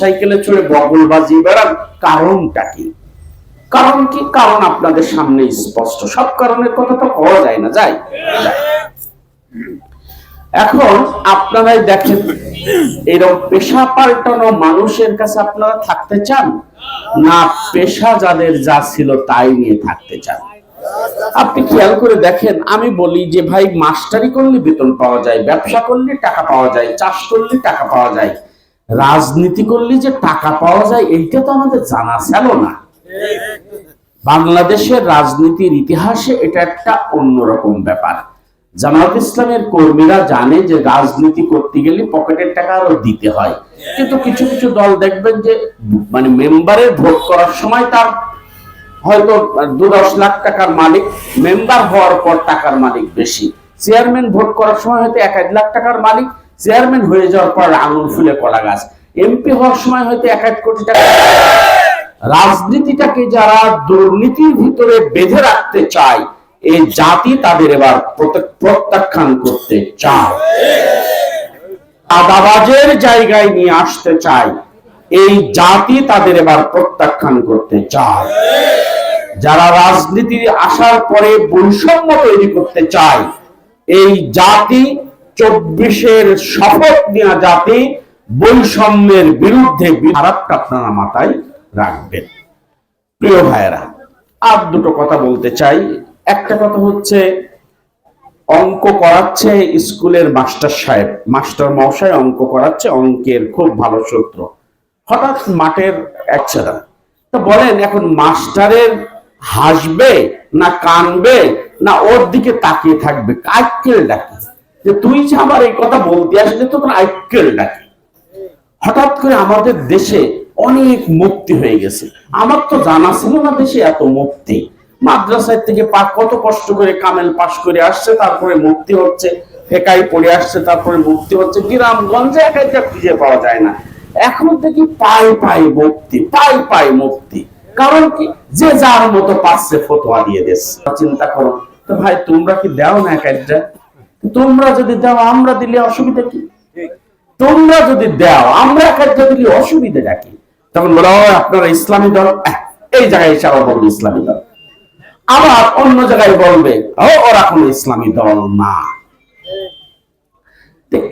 সাইকেলে চড়ে বগল বাজিয়ে বেড়ান। কারণটা কি? কারণ কি? কারণ আপনাদের সামনে স্পষ্ট। সব কারণের কথা তো পাওয়া যায় না যায়। এখন আপনারাই দেখেন এরকম পেশা পাল্টানো মানুষের কাছে আপনারা থাকতে চান? না, পেশা যাদের যা ছিল তাই নিয়ে থাকতে চান? আপনি খেয়াল করে দেখেন, আমি বলি যে ভাই, মাস্টারি করলে বেতন পাওয়া যায়, ব্যবসা করলে টাকা পাওয়া যায়, চাষ করলে টাকা পাওয়া যায়। রাজনীতি করলে যে টাকা পাওয়া যায়, এইটা তো আমাদের জানা ছিল না। বাংলাদেশের রাজনীতির ইতিহাসে এটা একটা অন্যরকম ব্যাপার। জামাত ইসলামের কর্মীরা জানে যে রাজনীতি করতে গেলে পকেটের টাকা আরও দিতে হয়। কিন্তু কিছু কিছু দল দেখবেন যে মানে মেম্বারের ভোট করার সময় তার হয়তো দু দশ লাখ টাকার মালিক, মেম্বার হওয়ার পর টাকার মালিক বেশি। চেয়ারম্যান ভোট করার সময় হয়তো এক এক লাখ টাকার মালিক চেয়ারম্যান হয়ে যাওয়ার পর আঙুল ফুলে কলা গাছ। এমপি হওয়ার সময় হয়তো এক এক কোটি টাকা। রাজনীতিটাকে যারা দুর্নীতির ভিতরে বেঁধে রাখতে চায় এই জাতি তাদের এবার প্রত্যাখ্যান করতে চায়। আদাবাজের জায়গায় নিয়ে আসতে চায়। এই জাতি তাদের এবার প্রত্যাখ্যান করতে চায়। যারা রাজনীতি আসার পরে বৈষম্য তৈরি করতে চায়, এই জাতি চব্বিশের শপথ নেওয়া জাতি বৈষম্যের বিরুদ্ধে খারাপটা আপনারা মাথায় রাখবেন। প্রিয় ভাইয়েরা, আর দুটো কথা বলতে চাই। একটা কথা হচ্ছে, অঙ্ক করাচ্ছে স্কুলের মাস্টার সাহেব, মাস্টার অঙ্ক করাচ্ছে অঙ্কের খুব ভালো সূত্র। হঠাৎ মাঠের এক ছেলে, তো বলেন, এখন মাস্টারের হাসবে না কানবে না ওর দিকে তাকিয়ে থাকবে আইকেল ডাকে? যে তুই যে আমার এই কথা বলতে আসলে তো তোর আইকেল ডাকে হঠাৎ করে আমাদের দেশে অনেক মুক্তি হয়ে গেছে। আমার তো জানা ছিল না দেশে এত মুক্তি। মাদ্রাসায় থেকে পা কত কষ্ট করে কামেল পাশ করে আসছে, তারপরে মুক্তি হচ্ছে। ফেকাই পড়ে আসছে, তারপরে মুক্তি হচ্ছে। গ্রামগঞ্জে একা একা খুঁজে পাওয়া যায় না। এখন দেখি পাই পাই মুক্তি, পাই পাই মুক্তি। কারণ কি? যে যার মতো পাচ্ছে ফতোয়া দিয়ে দিচ্ছে চিন্তা করো, তো ভাই, তোমরা কি দাও না এক একটা তোমরা যদি দাও আমরা দিলে অসুবিধা কি? তোমরা যদি দাও আমরা কার্য দিলে অসুবিধা কি? তখন বলো "ও, আপনারা ইসলামী দল এই জায়গায় এসে আবার বলবে ইসলামী দল। আবার অন্য জায়গায় বলবে ওরা কোনো ইসলামী দল না।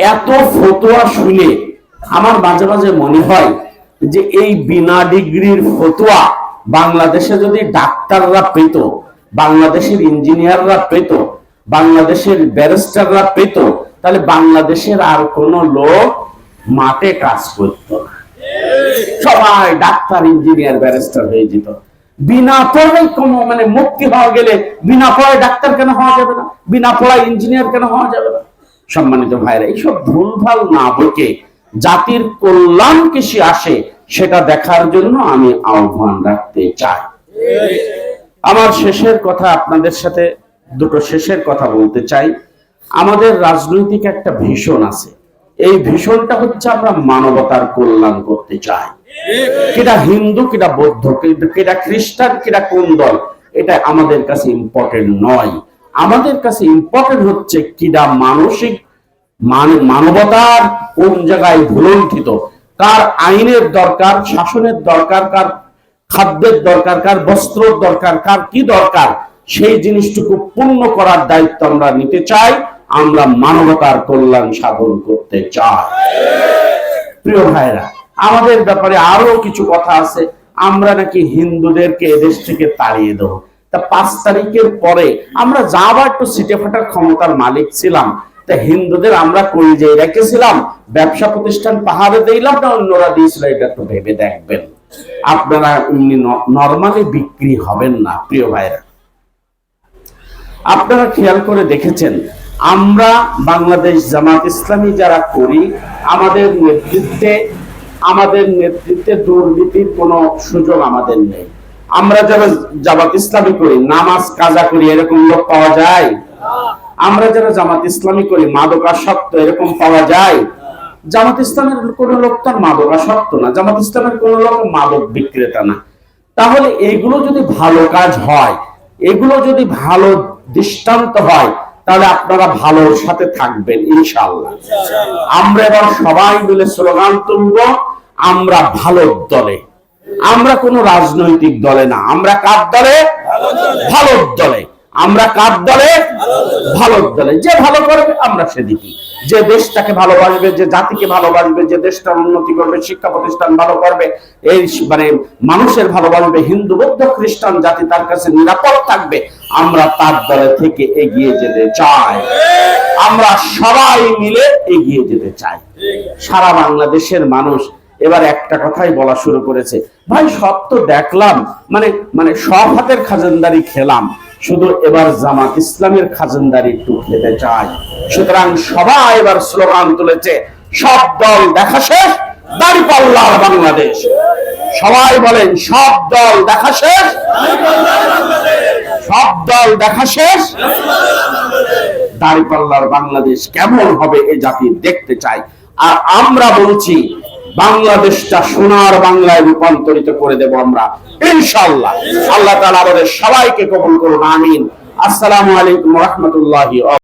এত ফতোয়া শুনে আমার মাঝে মাঝে মনে হয় যে এই বিনা ডিগ্রির ফতোয়া বাংলাদেশে যদি ডাক্তাররা পেত বাংলাদেশের ইঞ্জিনিয়াররা পেত বাংলাদেশের ব্যারিস্টাররা পেত, তাহলে বাংলাদেশের আর কোন লোক মাঠে কাজ করতো না। সবাই ডাক্তার, ইঞ্জিনিয়ার, ব্যারিস্টার হয়ে যেত। বিনা পড়াই কোন মানে মুক্তি হওয়া গেলে বিনা পড়ায় ডাক্তার কেন হওয়া যাবে না? বিনা পড়ায় ইঞ্জিনিয়ার কেন হওয়া যাবে না? সম্মানিত ভাইরা এইসব ভুলভাল না বকে জাতির কল্যাণ কিসে আসে সেটা দেখার জন্য আমি আহ্বান রাখতে চাই। আমার শেষের কথা আপনাদের সাথে দুটো শেষের কথা বলতে চাই। আমাদের রাজনৈতিক একটা ভীষণ আছে। এই ভীষণটা হচ্ছে আমরা মানবতার কল্যাণ করতে চাই। কিটা হিন্দু কিটা বৌদ্ধ কিটা খ্রিস্টান কিটা কোন দল, এটা আমাদের কাছে ইম্পর্টেন্ট নয়। আমাদের কাছে ইম্পর্টেন্ট হচ্ছে কিটা মানসিক মানবতার কোন জায়গায় ভুলণ্ঠিত কার আইনের দরকার, শাসনের দরকার, কার খাদ্যের দরকার, কার বস্ত্রের দরকার, কার কি দরকার সেই জিনিসটুকু পূর্ণ করার দায়িত্ব আমরা নিতে চাই, আমরা মানবতার কল্যাণ সাধন করতে চাই। প্রিয় ভাইরা আমাদের ব্যাপারে আরও কিছু কথা আছে, আমরা নাকি হিন্দুদেরকে এদেশ থেকে তাড়িয়ে দেবো। তা পাঁচ তারিখের পরে আমরা যা বা একটু সিটে ফাটার ক্ষমতার মালিক ছিলাম, তা হিন্দুদের আমরা কই যে রেখেছিলাম ব্যবসা প্রতিষ্ঠান পাহাড়ে দিলাম না অন্যরা দিয়েছিল, এটা একটু ভেবে দেখবেন। আপনারা এমনি নর্মালি বিক্রি হবেন না, প্রিয় ভাইরা আপনারা খেয়াল করে দেখেছেন, আমরা বাংলাদেশ জামাত ইসলামী যারা করি, আমাদের নেতৃত্বে আমাদের নেতৃত্বে দুর্নীতির কোনো সুযোগ আমাদের নেই। আমরা যারা জামাত ইসলামী করি, নামাজ কাজা করি, এরকম লোক পাওয়া যায়? আমরা যারা জামাত ইসলামী করি, মাদকাসক্ত, এরকম পাওয়া যায়? জামাত ইসলামের কোন লোক তো আর মাদকাসক্ত না, জামাত ইসলামের কোন লোক মাদক বিক্রেতা না। তাহলে এগুলো যদি ভালো কাজ হয়, এগুলো যদি ভালো দৃষ্টান্ত হয় তাহলে আপনারা ভালোর সাথে থাকবেন ইনশাআল্লাহ। আমরা এবার সবাই মিলে স্লোগান তুলব আমরা ভালো দলে। আমরা কোনো রাজনৈতিক দলে না আমরা কার দলে? ভালো দলে। আমরা কার দলে? ভালো দলে। যে ভালো করবে আমরা সেদিকে যে দেশটাকে ভালোবাসবে যে জাতিকে ভালোবাসবে যে দেশটার উন্নতি করবে শিক্ষা প্রতিষ্ঠান ভালো করবে এই মানে মানুষের ভালোবাসবে হিন্দু বৌদ্ধ খ্রিস্টান জাতি তার কাছে নিরাপদ থাকবে আমরা তার দলে থেকে এগিয়ে যেতে চাই। আমরা সবাই মিলে এগিয়ে যেতে চাই। সারা বাংলাদেশের মানুষ এবার একটা কথাই বলা শুরু করেছে। ভাই, সব তো দেখলাম মানে মানে সব হাতের খাজানদারি খেলাম, শুধু এবার জামাত ইসলামের খাজানদারি একটু খেতে চাই। সুতরাং সবাই এবার স্লোগান তুলেছে, সব দল দেখা শেষ দাঁড়িপাল্লার বাংলাদেশ। সবাই বলেন, সব দল দেখা শেষ সব দল দেখা শেষ। দাঁড়িপাল্লার বাংলাদেশ কেমন হবে এ জাতি দেখতে চাই। আর আমরা বলছি, বাংলাদেশটা সোনার বাংলায় রূপান্তরিত করে দেব আমরা। ইনশাল্লাহ আল্লাহ তালা আমাদের সবাইকে কবল করুন, আমিন। আসসালামু আলাইকুম রহমতুল্লাহি